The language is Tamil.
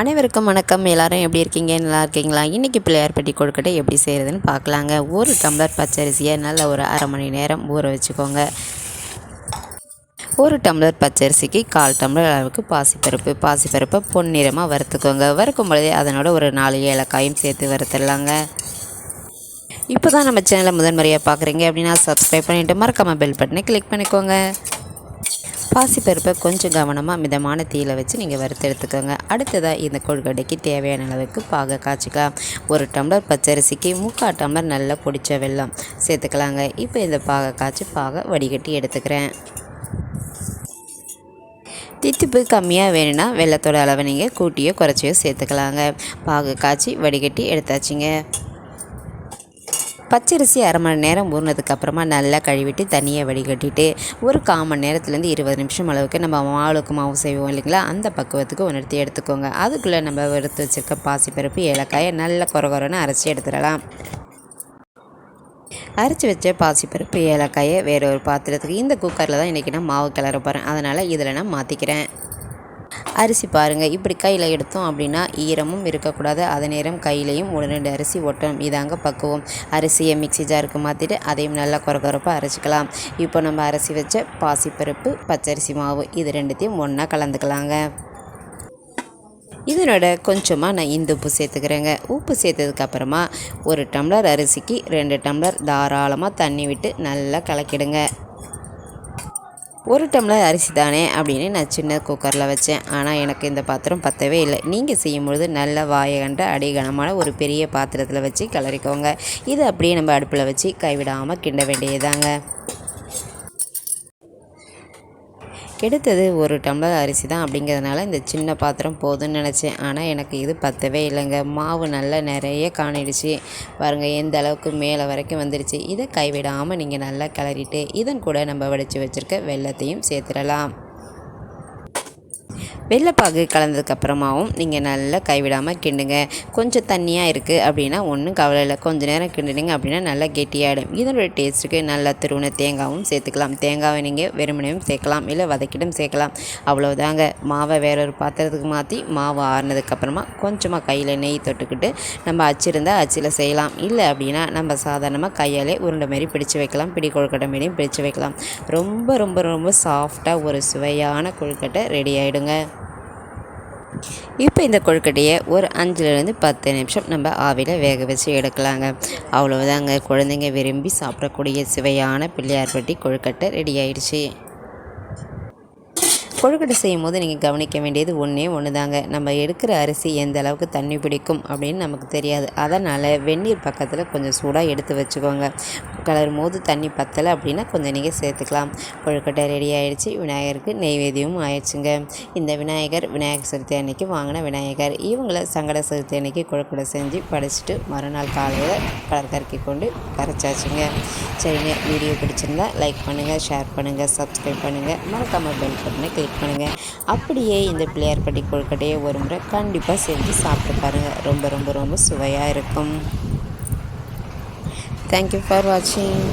அனைவருக்கும் வணக்கம். எல்லாரும் எப்படி இருக்கீங்க? நல்லா இருக்கீங்களா? இன்றைக்கி பிள்ளையார்பட்டி கொழுக்கட்டை எப்படி செய்கிறதுன்னு பார்க்கலாங்க. ஒரு டம்ளர் பச்சரிசியை நல்ல ஒரு அரை மணி நேரம் ஊற வச்சுக்கோங்க. ஒரு டம்ளர் பச்சரிசிக்கு கால் டம்ளர் அளவுக்கு பாசிப்பருப்பு. பாசிப்பருப்பை பொன்னிறமாக வறுத்துக்கோங்க. வறுக்கும் பொழுதே அதனோட ஒரு நாலு ஏலக்காயும் சேர்த்து வறுத்துடலாங்க. இப்போ தான் நம்ம சேனலை முதன்முறையாக பார்க்குறீங்க அப்படின்னா சப்ஸ்கிரைப் பண்ணிவிட்டு மறக்காமல் பெல் பட்டனை கிளிக் பண்ணிக்கோங்க. பாசிப்பருப்பை கொஞ்சம் கவனமாக மிதமான தீயில் வச்சு நீங்கள் வறுத்து எடுத்துக்கோங்க. அடுத்ததாக இந்த கொழுக்கட்டைக்கு தேவையான அளவுக்கு பாக காய்ச்சிக்கலாம். ஒரு டம்ளர் பச்சரிசிக்கு முக்கால் டம்ளர் நல்லா பொடிச்ச வெள்ளம் சேர்த்துக்கலாங்க. இப்போ இந்த பாகை காய்ச்சி பாகை வடிகட்டி எடுத்துக்கிறேன். தித்திப்பு கம்மியாக வேணும்னா வெள்ளத்தோட அளவை நீங்கள் கூட்டியோ குறைச்சியோ சேர்த்துக்கலாங்க. பாகு காய்ச்சி வடிகட்டி எடுத்தாச்சுங்க. பச்சரிசி அரை மணி நேரம் ஊறினதுக்கு அப்புறமா நல்லா கழுவிட்டு தண்ணியை வடிகட்டிட்டு ஒரு கால் மணி நேரத்துலேருந்து இருபது நிமிஷம் அளவுக்கு நம்ம மாவுக்கு மாவு செய்வோம் இல்லைங்களா? அந்த பக்குவத்துக்கு உணர்த்தி எடுத்துக்கோங்க. அதுக்குள்ளே நம்ம எடுத்து வச்சுருக்க பாசிப்பருப்பு ஏலக்காயை நல்லா குறை குறைன்னு அரைச்சி எடுத்துடலாம். அரைச்சி வச்ச பாசிப்பருப்பு ஏலக்காயை வேற ஒரு பாத்திரத்துக்கு இந்த குக்கரில் தான் இன்றைக்கி நான் மாவு கிளற போகிறேன் அதனால் இதில் நான் மாற்றிக்கிறேன் அரிசி பாருங்கள் இப்படி கையில் எடுத்தோம் அப்படின்னா ஈரமும் இருக்கக்கூடாது. அதே நேரம் கையிலையும் ஒரு ரெண்டு அரிசி ஒட்டணும். இதாங்க பக்குவம். அரிசியை மிக்சி ஜாருக்கு மாற்றிட்டு அதையும் நல்லா குறகுறப்பாக அரைச்சிக்கலாம். இப்போ நம்ம அரிசி வச்ச பாசிப்பருப்பு பச்சரிசி மாவு இது ரெண்டுத்தையும் ஒன்றா கலந்துக்கலாங்க. இதனோட கொஞ்சமாக நான் இந்து உப்பு சேர்த்துக்கிறேங்க. உப்பு சேர்த்ததுக்கப்புறமா ஒரு டம்ளர் அரிசிக்கு ரெண்டு டம்ளர் தாராளமாக தண்ணி விட்டு நல்லா கலக்கிடுங்க. ஒரு டம்ளர் அரிசி தானே அப்படின்னு நான் சின்ன குக்கரில் வச்சேன். ஆனால் எனக்கு இந்த பாத்திரம் பத்தவே இல்லை. நீங்கள் செய்யும்பொழுது நல்ல வாயை கண்ட அடிகனமான ஒரு பெரிய பாத்திரத்தில் வச்சு கிளறிக்கோங்க. இது அப்படியே நம்ம அடுப்பில் வச்சு கைவிடாமல் கிண்ட வேண்டியதாங்க எடுத்தது ஒரு டம்ளர் அரிசி தான் அப்படிங்கிறதுனால இந்த சின்ன பாத்திரம் போதும்னு நினச்சேன். ஆனால் எனக்கு இது பத்தவே இல்லைங்க. மாவு நல்லா நிறைய காணிடுச்சு. பாருங்கள் எந்த அளவுக்கு மேலே வரைக்கும் வந்துடுச்சு இதை கைவிடாமல் நீங்கள் நல்லா கிளறிட்டு இதன் கூட நம்ம வடித்து வச்சுருக்க வெள்ளத்தையும் சேர்த்துடலாம். வெள்ளைப்பாகு கலந்ததுக்கப்புறமாவும் நீங்கள் நல்லா கைவிடாமல் கிண்டுங்க. கொஞ்சம் தண்ணியாக இருக்குது அப்படின்னா ஒன்றும் கவலை இல்லை. கொஞ்சம் நேரம் கிண்டுனீங்க அப்படின்னா நல்லா கெட்டியாகிடும் இதனோட டேஸ்ட்டுக்கு நல்லா திருவுண தேங்காவும் சேர்த்துக்கலாம். தேங்காவை நீங்கள் வெறுமனையும் சேர்க்கலாம். இல்லை வதக்கிட்டும் சேர்க்கலாம். அவ்வளோதாங்க மாவை வேற ஒரு பாத்திரத்துக்கு மாற்றி மாவு ஆறுனதுக்கப்புறமா கொஞ்சமாக கையில் நெய் தொட்டுக்கிட்டு நம்ம அச்சிருந்தால் அச்சில் செய்யலாம். இல்லை அப்படின்னா நம்ம சாதாரணமாக கையாலே உருண்டை மாரி பிடிச்சு வைக்கலாம். பிடி கொழுக்கட்டை மாரியும் பிடிச்சு வைக்கலாம். ரொம்ப ரொம்ப ரொம்ப சாஃப்டாக ஒரு சுவையான கொழுக்கட்டை ரெடி ஆகிடுங்க இப்போ இந்த கொழுக்கட்டையை ஒரு அஞ்சுலேருந்து பத்து நிமிஷம் நம்ம ஆவியில் வேக வச்சு எடுக்கலாங்க. அவ்வளோதாங்க குழந்தைங்க விரும்பி சாப்பிடக்கூடிய சுவையான பிள்ளையார்பட்டி கொழுக்கட்டை ரெடி ஆயிடுச்சு. கொழுக்கட்டை செய்யும் போது நீங்கள் கவனிக்க வேண்டியது ஒன்றே ஒன்று தாங்க நம்ம எடுக்கிற அரிசி எந்த அளவுக்கு தண்ணி பிடிக்கும் அப்படின்னு நமக்கு தெரியாது. அதனால் வெந்நீர் பக்கத்தில் கொஞ்சம் சூடாக எடுத்து வச்சுக்கோங்க. கலரும் போது தண்ணி பத்தலை அப்படின்னா கொஞ்சம் நீங்கள் சேர்த்துக்கலாம். கொழுக்கட்டை ரெடி ஆகிடுச்சு விநாயகருக்கு நெய்வேத்தியமும் ஆயிடுச்சுங்க. இந்த விநாயகர் விநாயகர் சதுர்த்தி அன்னைக்கு வாங்கின விநாயகர். இவங்கள சங்கட சதுர்த்தி அன்னைக்கு கொழுக்கட்டை செஞ்சு படிச்சுட்டு மறுநாள் காலையில் கலர் கறக்கி கொண்டு கரைச்சாச்சுங்க. சரிங்க. வீடியோ பிடிச்சிருந்தா லைக் பண்ணுங்கள் ஷேர் பண்ணுங்கள் சப்ஸ்கிரைப் பண்ணுங்கள் மறக்காமல் பெல் பட்டனை கிளிக் லைக் பண்ணுங்கள் அப்படியே இந்த பிள்ளையார்பட்டி கொழுக்கட்டையை ஒரு முறை கண்டிப்பாக செஞ்சு சாப்பிட்டு பாருங்கள் ரொம்ப ரொம்ப ரொம்ப சுவையாக இருக்கும். தேங்க்யூ ஃபார் வாட்சிங்